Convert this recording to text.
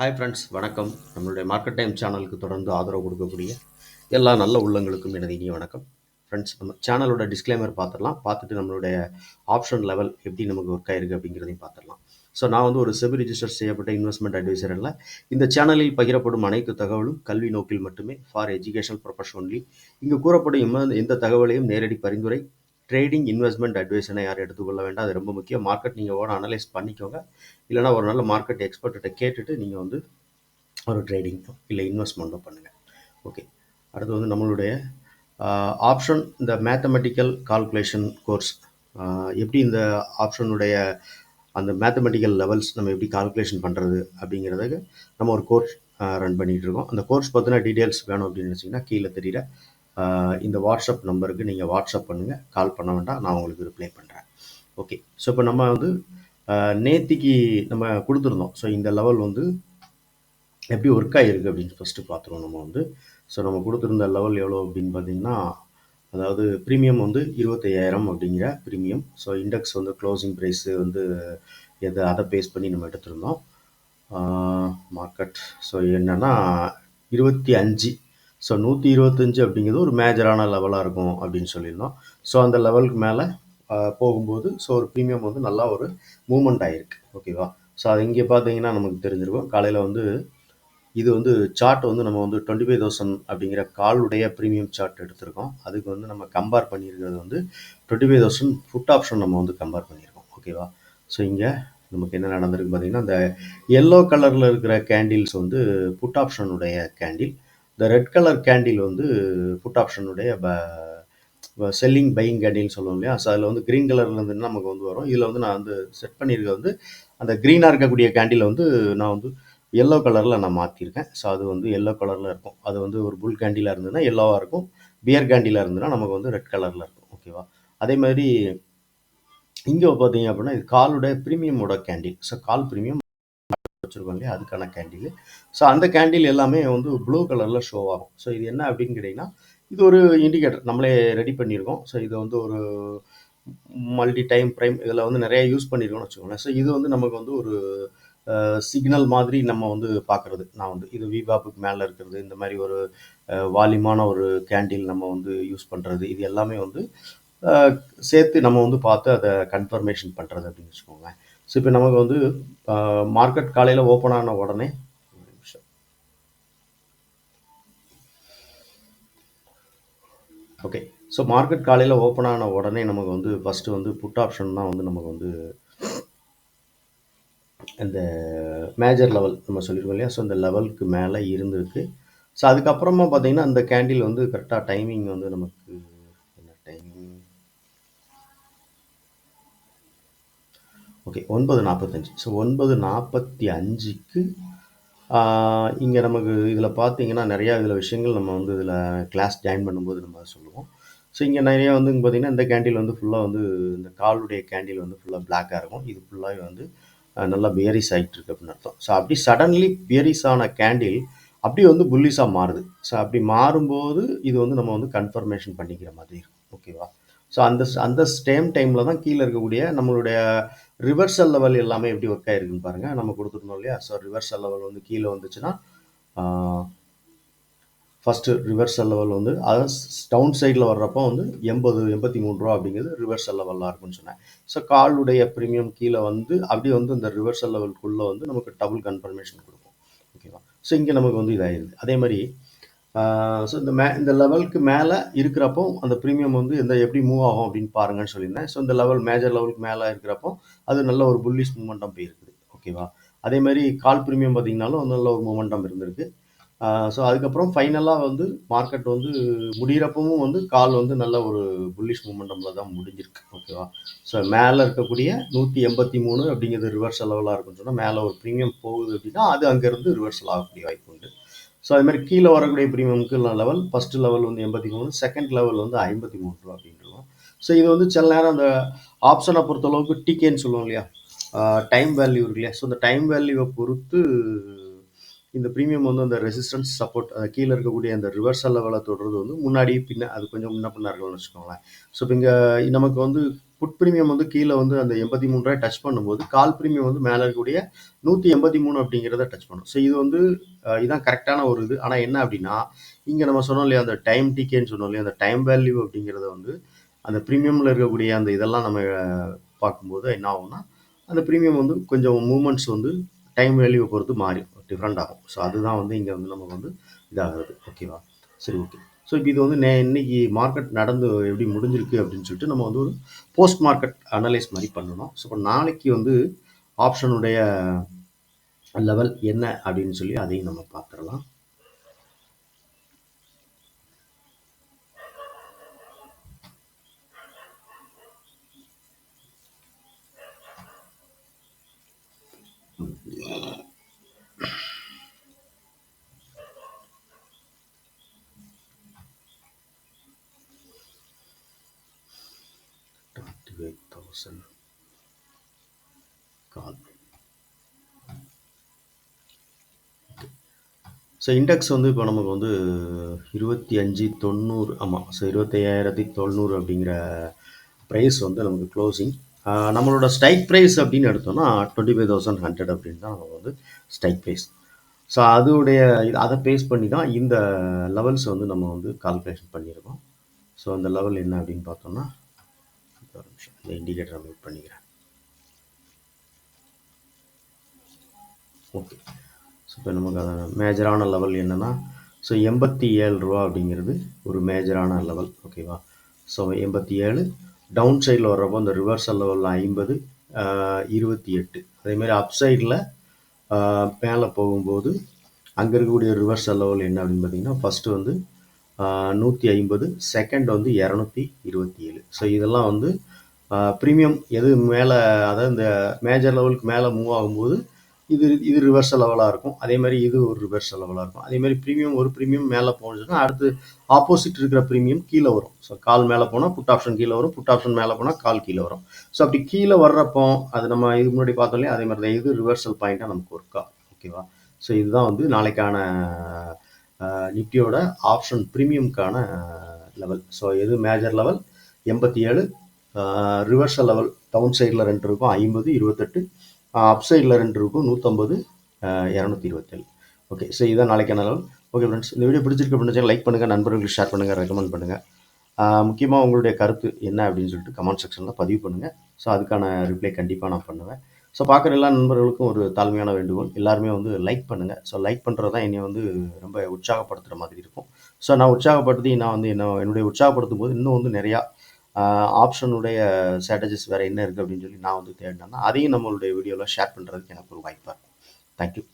Hi friends வணக்கம். நம்மளுடைய market time சேனலுக்கு தொடர்ந்து ஆதரவு கொடுக்கக்கூடிய எல்லா நல்ல உள்ளங்களுக்கும் எனது இனிய வணக்கம். ஃப்ரெண்ட்ஸ் நம்ம சேனலோட டிஸ்க்ளைமர் பார்த்துடலாம். பார்த்துட்டு நம்மளுடைய ஆப்ஷன் லெவல் எப்படி நமக்கு ஒர்க் ஆயிருக்கு அப்படிங்கிறதையும் பார்த்துடலாம். ஸோ நான் வந்து ஒரு செபி ரிஜிஸ்டர் செய்யப்பட்ட இன்வெஸ்ட்மெண்ட் அட்வைசர் அல்ல. இந்த சேனலில் பகிரப்படும் அனைத்து தகவலும் கல்வி நோக்கில் மட்டுமே ஃபார் எஜுகேஷனல் பர்பஸ் ஒன்லி இங்கு கூறப்படும் எந்த தகவலையும் நேரடி பரிந்துரை ட்ரேடிங் இன்வெஸ்ட்மெண்ட் அட்வைஸ்னா யாரும் எடுத்துக்கொள்ள வேண்டாம். அது ரொம்ப முக்கியம். மார்க்கெட் நீங்கள் ஓட அனலைஸ் பண்ணிக்கோங்க. இல்லைனா ஒரு நல்ல மார்க்கெட் எக்ஸ்பர்ட்டை கேட்டுட்டு நீங்கள் வந்து ஒரு ட்ரேடிங்கோ இல்லை இன்வெஸ்ட்மெண்ட்டோ பண்ணுங்கள் ஓகே அடுத்து வந்து நம்மளுடைய ஆப்ஷன் இந்த மேத்தமெட்டிக்கல் கால்குலேஷன் கோர்ஸ் எப்படி இந்த ஆப்ஷனுடைய அந்த மேத்தமெட்டிக்கல் லெவல்ஸ் நம்ம எப்படி கால்குலேஷன் பண்ணுறது அப்படிங்கிறதுக்கு நம்ம ஒரு கோர்ஸ் ரன் பண்ணிகிட்டு இருக்கோம். அந்த கோர்ஸ் பற்றின டீட்டெயில்ஸ் வேணும் அப்படின்னு நினச்சிங்கன்னா கீழே தெரியுற இந்த வாட்ஸ்அப் நம்பருக்கு நீங்கள் வாட்ஸ்அப் பண்ணுங்கள் கால் பண்ண வேண்டாம். நான் உங்களுக்கு ரிப்ளை பண்ணுறேன் ஓகே. ஸோ இப்போ நம்ம வந்து நேத்திக்கு நம்ம கொடுத்துருந்தோம். ஸோ இந்த லெவல் வந்து எப்படி ஒர்க் ஆகிருக்கு அப்படின்னு ஃபஸ்ட்டு பார்த்துருவோம் நம்ம வந்து. ஸோ நம்ம கொடுத்துருந்த லெவல் எவ்வளோ அப்படின்னு பார்த்தீங்கன்னா அதாவது ப்ரீமியம் வந்து இருபத்தையாயிரம் அப்படிங்கிற ப்ரீமியம் ஸோ இண்டெக்ஸ் வந்து க்ளோசிங் ப்ரைஸு வந்து எதை அதை பேஸ் பண்ணி நம்ம எடுத்திருந்தோம். மார்க்கெட் ஸோ என்னென்னா இருபத்தி அஞ்சு ஸோ நூற்றி இருபத்தஞ்சு அப்படிங்கிறது ஒரு மேஜரான லெவலாக இருக்கும் அப்படின்னு சொல்லியிருந்தோம். ஸோ அந்த லெவலுக்கு மேலே போகும்போது ஸோ ஒரு ப்ரீமியம் வந்து நல்லா ஒரு மூமெண்ட் ஆகிருக்கு ஓகேவா ஸோ அது இங்கே பார்த்தீங்கன்னா நமக்கு தெரிஞ்சிருக்கும். காலையில் வந்து இது வந்து சார்ட் வந்து நம்ம வந்து டுவெண்ட்டி ஃபைவ் தௌசண்ட் அப்படிங்கிற காலுடைய ப்ரீமியம் சார்ட் எடுத்திருக்கோம். அதுக்கு வந்து நம்ம கம்பேர் பண்ணியிருக்கிறது வந்து twenty five thousand put option நம்ம வந்து கம்பேர் பண்ணியிருக்கோம். ஓகேவா ஸோ இங்கே நமக்கு என்ன நடந்திருக்கு பார்த்தீங்கன்னா இந்த எல்லோ கலரில் இருக்கிற கேண்டில்ஸ் வந்து புட் ஆப்ஷனுடைய கேண்டில் இந்த ரெட் கலர் கேண்டில் வந்து புட் ஆப்ஷனுடைய செல்லிங் பையிங் கேண்டில்னு சொல்லுவோம் இல்லையா? ஸோ அதில் வந்து க்ரீன் கலர்ல இருந்து நமக்கு வந்து வரும்? இதில் வந்து நான் வந்து செட் பண்ணியிருக்க வந்து அந்த க்ரீனாக இருக்கக்கூடிய கேண்டில் வந்து நான் வந்து எல்லோ கலரில் நான் மாற்றிருக்கேன் ஸோ அது வந்து எல்லோ கலரில் இருக்கும். அது வந்து ஒரு புல் கேண்டிலாக இருந்ததுன்னா எல்லோவாக இருக்கும். பியர் கேண்டிலாக இருந்ததுன்னா நமக்கு வந்து ரெட் கலரில் இருக்கும். ஓகேவா அதே மாதிரி இங்கே பார்த்தீங்க அப்படின்னா இது காலுடைய ப்ரீமியமோட கேண்டில் ஸோ கால் ப்ரீமியம் வச்சுருக்கோம் இல்லையா? அதுக்கான கேண்டில் ஸோ அந்த கேண்டில் எல்லாமே வந்து ப்ளூ கலரில் ஷோ ஆகும். ஸோ இது என்ன அப்படின்னு கேட்டிங்கன்னா இது ஒரு இண்டிகேட்டர் நம்மளே ரெடி பண்ணியிருக்கோம். ஸோ இது வந்து ஒரு மல்டி டைம் ப்ரைம் இதில் வந்து நிறைய யூஸ் பண்ணியிருக்கோம்னு வச்சுக்கோங்களேன். ஸோ இது வந்து நமக்கு வந்து ஒரு சிக்னல் மாதிரி நம்ம வந்து பார்க்குறது. நான் வந்து இது விபாப்புக்கு மேலே இருக்கிறது இந்த மாதிரி ஒரு வால்யூமான ஒரு கேண்டில் நம்ம வந்து யூஸ் பண்ணுறது இது எல்லாமே வந்து சேர்த்து நம்ம வந்து பார்த்து அதை கன்ஃபர்மேஷன் பண்ணுறது அப்படின்னு வச்சுக்கோங்களேன். ஸோ இப்போ நமக்கு வந்து மார்க்கெட் காலையில் ஓப்பன் ஆன உடனே ஓகே ஸோ மார்க்கெட் காலையில் ஓப்பன் ஆன உடனே நமக்கு வந்து ஃபஸ்ட்டு வந்து புட் ஆப்ஷன் தான் வந்து நமக்கு வந்து இந்த மேஜர் லெவல் நம்ம சொல்லியிருக்கோம் இல்லையா? ஸோ இந்த லெவலுக்கு மேலே இருந்திருக்கு. ஸோ அதுக்கப்புறமா பார்த்தீங்கன்னா அந்த கேண்டில் வந்து கரெக்டாக டைமிங் வந்து நமக்கு ஓகே ஒன்பது நாற்பத்தஞ்சு ஸோ ஒன்பது நாற்பத்தி அஞ்சுக்கு இங்கே நமக்கு இதில் பார்த்தீங்கன்னா நிறையா இதில் விஷயங்கள் நம்ம வந்து இதில் கிளாஸ் ஜாயின் பண்ணும்போது நம்ம சொல்லுவோம். ஸோ இங்கே நிறையா வந்து பார்த்திங்கன்னா இந்த கேண்டில் வந்து ஃபுல்லாக வந்து இந்த காலுடைய கேண்டில் வந்து ஃபுல்லாக பிளாக்காக இருக்கும். இது ஃபுல்லாகவே வந்து நல்லா பியரிஸ் ஆகிட்டு இருக்கு அப்படின்னு அர்த்தம். ஸோ அப்படி சடன்லி பியரிஸ் ஆன கேண்டில் அப்படி வந்து புல்லிஸாக மாறுது. ஸோ அப்படி மாறும்போது இது வந்து நம்ம வந்து கன்ஃபர்மேஷன் பண்ணிக்கிற மாதிரி இருக்கும். ஓகேவா ஸோ அந்த அந்த சேம் டைமில் தான் கீழே இருக்கக்கூடிய நம்மளுடைய ரிவர்சல் லெவல் எல்லாமே எப்படி ஒர்க் ஆயிருக்குன்னு பாருங்கள் நம்ம கொடுத்துருந்தோம் இல்லையா? ஸோ ரிவர்சல் லெவல் வந்து கீழே வந்துச்சுன்னா ஃபஸ்ட்டு ரிவர்சல் லெவல் வந்து அதாவது டவுன் சைடில் வர்றப்போ வந்து எண்பது எண்பத்தி மூணு ரூபா அப்படிங்கிறது ரிவர்சல் லெவலாக இருக்கும்னு சொன்னேன். ஸோ காலுடைய ப்ரீமியம் கீழே வந்து அப்படியே வந்து இந்த ரிவர்சல் லெவலுக்குள்ளே வந்து நமக்கு டபுள் கன்ஃபர்மேஷன் கொடுக்கும். ஓகேவா ஸோ இங்கே நமக்கு வந்து இதாகிடுது அதே மாதிரி ஸோ இந்த மே இந்த லெவலுக்கு மேலே இருக்கிறப்போ அந்த ப்ரீமியம் வந்து எந்த எப்படி மூவ் ஆகும் அப்படின்னு பாருங்கன்னு சொல்லியிருந்தேன். ஸோ இந்த லெவல் மேஜர் லெவலுக்கு மேலே இருக்கிறப்போ அது நல்ல ஒரு புல்லிஷ் மூமெண்டம் போயிருக்குது. ஓகேவா அதே மாதிரி கால் ப்ரீமியம் பார்த்தீங்கன்னாலும் நல்ல ஒரு மூமெண்டம் இருந்திருக்கு. ஸோ அதுக்கப்புறம் ஃபைனலாக வந்து மார்க்கெட் வந்து முடிகிறப்பவும் வந்து கால் வந்து நல்ல ஒரு புல்லிஷ் மூமெண்டமில் தான் முடிஞ்சிருக்கு. ஓகேவா ஸோ மேலே இருக்கக்கூடிய நூற்றி எண்பத்தி மூணு அப்படிங்கிறது ரிவர்ஸ் லெவலாக இருக்குன்னு சொன்னால் மேலே ஒரு ப்ரீமியம் போகுது அப்படின்னா அது அங்கேருந்து ரிவர்சல் ஆகக்கூடிய வாய்ப்பு உண்டு. ஸோ அது மாதிரி கீழே வரக்கூடிய ப்ரீமியமுக்கு லெவல் ஃபஸ்ட்டு லெவல் வந்து எண்பத்தி மூணு செகண்ட் லெவல் வந்து ஐம்பத்தி மூணு ரூபா அப்படின்றோம் ஸோ இது வந்து சில நேரம் அந்த ஆப்ஷனை பொறுத்தளவுக்கு டிகேன்னு சொல்லுவோம் இல்லையா? டைம் வேல்யூ இருக்கு இல்லையா? ஸோ இந்த டைம் வேல்யூவை பொறுத்து இந்த ப்ரீமியம் வந்து அந்த ரெசிஸ்டன்ஸ் சப்போர்ட் கீழே இருக்கக்கூடிய அந்த ரிவர்சல் லெவலை தொடுறது வந்து முன்னாடி பின்ன அது கொஞ்சம் முன்ன பின்ன இருக்கணும்னு வச்சுக்கோங்களேன். ஸோ இப்போ இங்கே நமக்கு வந்து புட் ப்ரீமியம் வந்து கீழே வந்து அந்த எண்பத்தி மூணு ரூபாய் டச் பண்ணும்போது கால் ப்ரீமியம் வந்து மேலே இருக்கக்கூடிய நூற்றி எண்பத்தி மூணு அப்படிங்கிறத டச் பண்ணும். ஸோ இது வந்து இதுதான் கரெக்டான ஒரு இது. ஆனால் என்ன அப்படின்னா இங்கே நம்ம சொன்னோம் இல்லையா அந்த டைம் டிகேன்னு சொன்னோம் இல்லையா அந்த டைம் வேல்யூ அப்படிங்கிறத வந்து அந்த ப்ரீமியமில் இருக்கக்கூடிய அந்த இதெல்லாம் நம்ம பார்க்கும்போது என்ன ஆகும்னா அந்த ப்ரீமியம் வந்து கொஞ்சம் மூமெண்ட்ஸ் வந்து டைம் வேல்யூவை பொறுத்து மாறி டிஃப்ரெண்ட் ஆகும். ஸோ அதுதான் வந்து இங்கே வந்து நமக்கு வந்து இதாகிறது. ஓகேவா சரி ஓகே ஸோ இப்போ இது வந்து நே இன்னைக்கு மார்க்கெட் நடந்து எப்படி முடிஞ்சிருக்கு அப்படின்னு சொல்லிட்டு நம்ம வந்து ஒரு போஸ்ட் மார்க்கெட் அனலைஸ் மாதிரி பண்ணணும். ஸோ இப்போ நாளைக்கு வந்து ஆப்ஷனுடைய லெவல் என்ன அப்படின்னு சொல்லி அதையும் நம்ம பார்த்துடலாம் twenty eight thousand call so index வந்து இப்போ நமக்கு வந்து இருபத்தி அஞ்சு தொண்ணூறு ஆமாம் ஸோ இருபத்தையாயிரத்தி தொண்ணூறு அப்படிங்கிற ப்ரைஸ் வந்து நமக்கு க்ளோசிங் நம்மளோட ஸ்ட்ரைக் ப்ரைஸ் அப்படின்னு எடுத்தோம்னா டுவெண்ட்டி ஃபைவ் தௌசண்ட் ஹண்ட்ரட் அப்படின்னு தான் நமக்கு வந்து ஸ்ட்ரைக் ப்ரைஸ் ஸோ அதோடைய அதை பேஸ் பண்ணி தான் இந்த லெவல்ஸ் வந்து நம்ம வந்து கால்குலேஷன் பண்ணியிருக்கோம். ஸோ அந்த லெவல் என்ன அப்படின்னு பார்த்தோம்னா ஒரு நிமிஷம். இந்த இண்டிகேட்டரை மீட் பண்ணிக்கிறேன். ஓகே ஸோ இப்போ நமக்கு அதான் மேஜரான லெவல் என்னென்னா ஸோ எண்பத்தி ஏழு ரூபா அப்படிங்கிறது ஒரு மேஜரான லெவல் ஓகேவா ஸோ எண்பத்தி ஏழு. டவுன் சைடில் வர்றப்போ அந்த ரிவர்சல் லெவலில் ஐம்பது இருபத்தி எட்டு. அதேமாதிரி அப் சைடில் மேலே போகும்போது அங்கே இருக்கக்கூடிய ரிவர்சல் லெவல் என்ன அப்படின்னு பார்த்தீங்கன்னா ஃபஸ்ட்டு வந்து நூற்றி ஐம்பது செகண்ட் வந்து இரநூத்தி இருபத்தி ஏழு. ஸோ இதெல்லாம் வந்து ப்ரீமியம் எது மேலே அதாவது இந்த மேஜர் லெவலுக்கு மேலே மூவ் ஆகும்போது இது இது ரிவர்சல் லெவலாக இருக்கும். அதே மாதிரி இது ஒரு ரிவர்சல் லெவலாக இருக்கும். அதே மாதிரி ப்ரீமியம் ஒரு ப்ரீமியம் மேலே போச்சுன்னா அடுத்து ஆப்போசிட் இருக்கிற ப்ரீமியம் கீழே வரும். ஸோ கால் மேலே போனால் புட் ஆப்ஷன் கீழே வரும் புட் ஆப்ஷன் மேலே போனால் கால் கீழே வரும். ஸோ அப்படி கீழே வர்றப்போ அது நம்ம இது முன்னாடி பார்த்தோம் இல்லையா அதே மாதிரி தான் இது ரிவர்சல் பாயிண்ட்டாக நமக்கு ஒர்க் ஆகும். ஓகேவா ஸோ இதுதான் வந்து நாளைக்கான நிஃப்டியோட ஆப்ஷன் ப்ரீமியம்க்கான லெவல் ஸோ எது மேஜர் லெவல் எண்பத்தி ஏழு ரிவர்சல் லெவல் டவுன் சைடில் ரெண்டு இருக்கும் ஐம்பது இருபத்தெட்டு. அப் சைடில் ரெண்டு இருக்கும் நூற்றம்பது இரநூத்தி இருபத்தேழு ஓகே ஸோ இதுதான் நாளைக்கான லெவல் ஓகே ஃப்ரெண்ட்ஸ் இந்த வீடியோ பிடிச்சிருக்கு அப்படின்னு லைக் பண்ணுங்கள் நண்பர்களுக்கு ஷேர் பண்ணுங்கள் ரெக்கமெண்ட் பண்ணுங்கள் முக்கியமாக உங்களுடைய கருத்து என்ன அப்படின்னு சொல்லிட்டு கமெண்ட் செக்ஷனில் பதிவு பண்ணுங்கள் ஸோ அதுக்கான ரிப்ளை கண்டிப்பாக நான் பண்ணுவேன். ஸோ பார்க்குற எல்லா நண்பர்களுக்கும் ஒரு தாழ்மையான வேண்டுகோள். எல்லாருமே வந்து லைக் பண்ணுங்கள் ஸோ லைக் பண்ணுறது தான் என்னை வந்து ரொம்ப உற்சாகப்படுத்துகிற மாதிரி இருக்கும். ஸோ நான் உற்சாகப்படுத்தி நான் வந்து என்ன என்னுடைய உற்சாகப்படுத்தும் போது இன்னும் வந்து நிறையா ஆப்ஷனுடைய ஸ்ட்ராட்டஜிஸ் வேறு என்ன இருக்குது அப்படின்னு சொல்லி நான் வந்து தேடினேன்னா அதையும் நம்மளுடைய வீடியோவில் ஷேர் பண்ணுறதுக்கு எனக்கு ஒரு வாய்ப்பாக இருக்கும். தேங்க்யூ